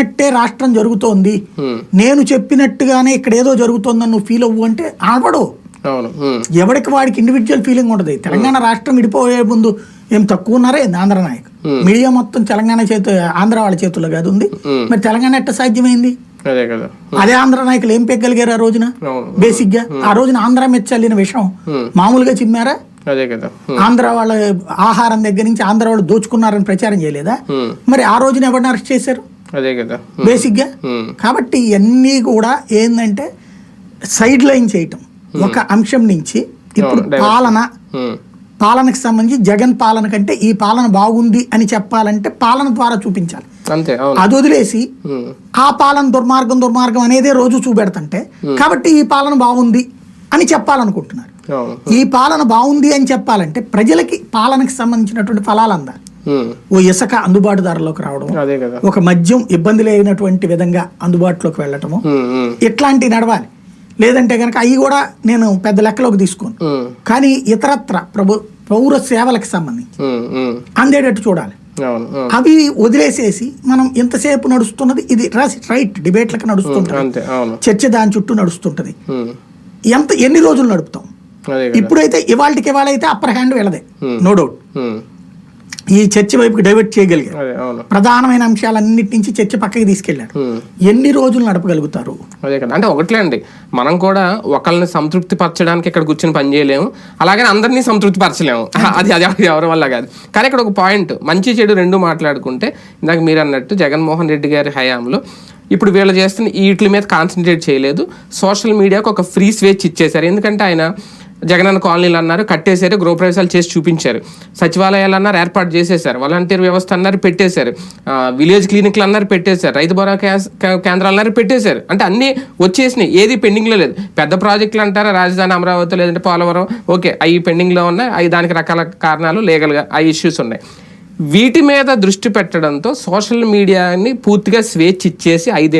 చెప్పినట్టే రాష్ట్రం జరుగుతోంది. నేను చెప్పినట్టుగానే ఇక్కడ ఏదో జరుగుతోందని నువ్వు ఫీల్ అవ్వు అంటే ఆడవడు ఎవరికి వాడికి ఇండివిజువల్ ఫీలింగ్ ఉండదు. తెలంగాణ రాష్ట్రం విడిపోయే ముందు ఏం తక్కువ ఉన్నారే? ఆంధ్ర నాయకు. మీడియా మొత్తం తెలంగాణ చేతు ఆంధ్ర వాళ్ళ చేతుల్లో కాదు ఉంది. మరి తెలంగాణ ఎట్ట సాధ్యమైంది? అదే ఆంధ్ర నాయకులు ఏం పెగ్గలిగారు ఆ రోజున? బేసిక్గా ఆ రోజున ఆంధ్ర మెచ్చల్లిన విషయం. మామూలుగా చిమ్మారా? అదే కదా. ఉమ్, ఆంధ్ర వాళ్ళ ఆహారం దగ్గర నుంచి ఆంధ్ర వాళ్ళు దోచుకున్నారని ప్రచారం చేయలేదా? మరి ఆ రోజున ఎవరిని అరెస్ట్ చేశారు? అదే కదా. ఉమ్, బేసిక్గా ఉమ్, కాబట్టి ఇవన్నీ కూడా ఏంటంటే సైడ్ లైన్ చేయటం ఒక అంశం నుంచి ఇప్పుడు అవును, పాలన. పాలనకు సంబంధించి జగన్ పాలన కంటే ఈ పాలన బాగుంది అని చెప్పాలంటే పాలన ద్వారా చూపించాలి. అది వదిలేసి ఆ పాలన దుర్మార్గం దుర్మార్గం అనేదే రోజు చూపెడతంటే కాబట్టి ఈ పాలన బాగుంది అని చెప్పాలనుకుంటున్నారు. అవును ఈ పాలన బాగుంది అని చెప్పాలంటే ప్రజలకి పాలనకి సంబంధించినటువంటి ఫలాలు అందాలి. ఓ ఇసుక అందుబాటు ధరలోకి రావడం ఒక మద్యం ఇబ్బంది లేనటువంటి విధంగా అందుబాటులోకి వెళ్ళటము. ఇట్లాంటివి నడవాలి. లేదంటే కనుక అవి కూడా నేను పెద్ద లెక్కలోకి తీసుకోను. కానీ ఇతరత్ర ప్రభు పౌర సేవలకు సంబంధించి అందేటట్టు చూడాలి. అవి వదిలేసేసి మనం ఎంతసేపు నడుస్తున్నది ఇది రైట్ డిబేట్లకు నడుస్తుంటది. చర్చ దాని చుట్టూ నడుస్తుంటది. ఎంత ఎన్ని రోజులు నడుపుతాం? ఇప్పుడైతే ఇవాళకి ఇవాళ అయితే అప్పర్ హ్యాండ్ వెళ్ళదే. No doubt. ఈ చర్చ వైపుకి డైవర్ట్ చేయగలిగారు. ప్రధానమైన అంశాలన్నిటి నుంచి చర్చ పక్కకి తీసుకెళ్ళారు. ఎన్ని రోజులు నడపగలుగుతారు? అదే కదా. అంటే ఒకట్లే అండి మనం కూడా ఒకళ్ళని సంతృప్తి పరచడానికి ఇక్కడ కూర్చొని పని చేయలేము. అలాగే అందరినీ సంతృప్తి పరచలేము అది అది ఎవరి- ఎవరి వల్ల కాదు. కానీ ఇక్కడ ఒక పాయింట్ మంచి చెడు రెండు మాట్లాడుకుంటే ఇందాక మీరు అన్నట్టు జగన్మోహన్ రెడ్డి గారి హయాంలో ఇప్పుడు వీళ్ళు చేస్తున్న వీటి మీద కాన్సన్ట్రేట్ చేయలేదు. సోషల్ మీడియాకు ఒక ఫ్రీ స్వేచ్ఛ ఇచ్చేశారు. ఎందుకంటే ఆయన జగనన్న కాలనీలు అన్నారు కట్టేశారు గృహప్రవేశాలు చేసి చూపించారు. సచివాలయాలు అన్నారు ఏర్పాటు చేసేశారు. వాలంటీర్ వ్యవస్థ అన్నారు పెట్టేశారు. విలేజ్ క్లినిక్లు అన్నారు పెట్టేశారు. రైతు భరోసా కేంద్రాలు అన్నారు పెట్టేశారు. అంటే అన్నీ వచ్చేసినాయి. ఏది పెండింగ్లో లేదు. పెద్ద ప్రాజెక్టులు అంటారా రాజధాని అమరావతి లేదంటే పోలవరం? ఓకే అవి పెండింగ్లో ఉన్నాయి. అవి దానికి రకాల కారణాలు లీగల్గా ఆ ఇష్యూస్ ఉన్నాయి. వీటి మీద దృష్టి పెట్టడంతో సోషల్ మీడియాని పూర్తిగా స్వేచ్ఛ ఇచ్చేసి ఐదేళ్ళు